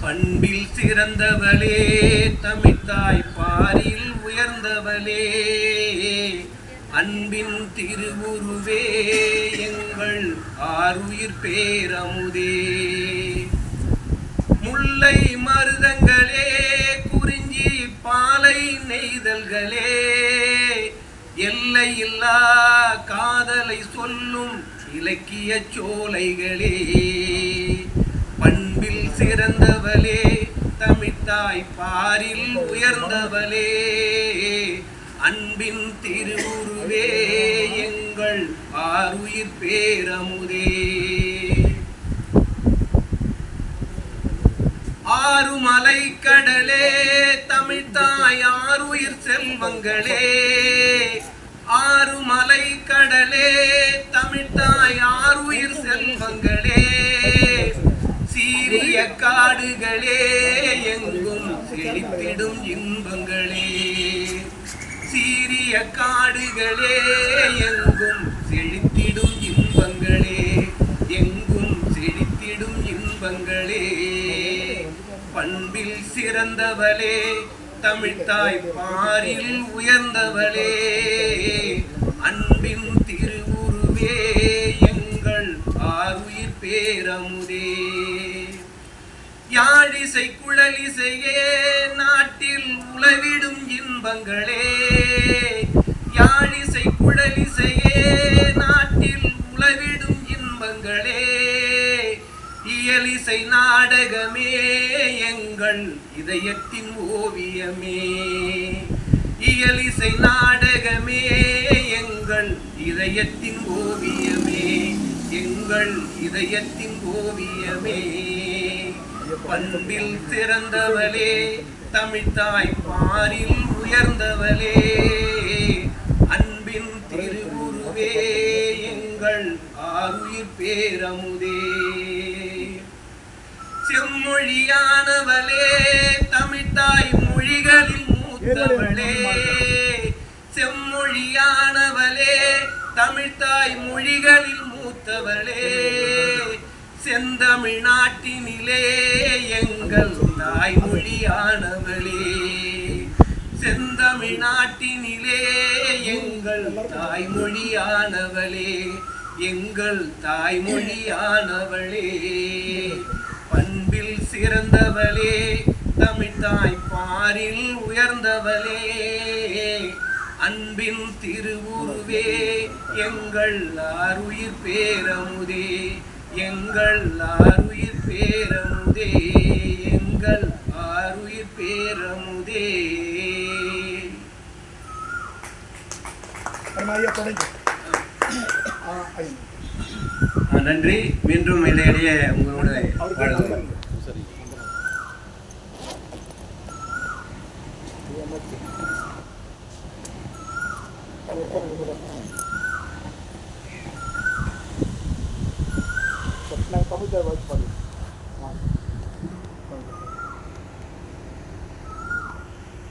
பண்பில் சிறந்தவளே தமிழ்த்தாய் பாரில் உயர்ந்தவளே. அன்பின் திருவுருவே எங்கள் ஆருயிர் பேரமுதே. முல்லை மருதங்களே குறிஞ்சி பாலை நெய்தல்களே. எல்லையில்லா காதலை சொல்லும் இலக்கிய சோலைகளே. பண்பில் சிறந்தவளே தமிழ்த்தாய் பாரில் உயர்ந்தவளே அன்பின் திருவுருவே எங்கள் பாருயிர் பேரமுதே. ஆறுமலை கடலே தமிழ்த்தாய் ஆறுயிர் செல்வங்களே ஆறுமலை கடலே தமிழ்த்தாய் ஆறுயிர் செல்வங்களே. காடுகளே எங்கும் செழித்திடும் இன்பங்களே. சீரிய காடுகளே எங்கும் செழித்திடும் இன்பங்களே. எங்கும் செழித்திடும் இன்பங்களே. பண்பில் சிறந்தவளே தமிழ்தாய் பாரில் உயர்ந்தவளே. அன்பின் திருவுருவே எங்கள் ஆருயிர் பேரமுதே. யாழிசை குழலிசையே நாட்டில் உளவிடும் இன்பங்களே. யாழிசை குழலிசையே நாட்டில் உளவிடும் இன்பங்களே. இயலிசை நாடகமே எங்கள் இதயத்தின் ஓவியமே. இயலிசை நாடகமே எங்கள் இதயத்தின் ஓவியமே. எங்கள் இதயத்தின் ஓவியமே. பண்பில் சிறந்தவளே தமிழ்த்தாய் பாரில் உயர்ந்தவளே. அன்பின் திருவுருவே எங்கள் ஆருயிர் பேரமுதே. செம்மொழியானவளே தமிழ்த்தாய் மொழிகளில் மூத்தவளே. செம்மொழியானவளே தமிழ்த்தாய் மொழிகளில் மூத்தவளே. செந்தமிழ்நாட்டினிலே எங்கள் தாய்மொழியானவளே. செந்தமிழ்நாட்டினிலே எங்கள் தாய்மொழியானவளே. எங்கள் தாய்மொழியானவளே. பண்பில் சிறந்தவளே. தமிழ் பாரில் உயர்ந்தவளே. அன்பின் திருவுருவே. எங்கள் ஆறுயிர் பேரமுதே. எங்கள் ஆருயிர் பேரமுதே எங்கள் ஆருயிர் பேரமுதே. நன்றி. மீண்டும் இடையிடையே உங்களோட அவருக்கு வாழ்கிறேன். আপনার কবে যাওয়ার পরে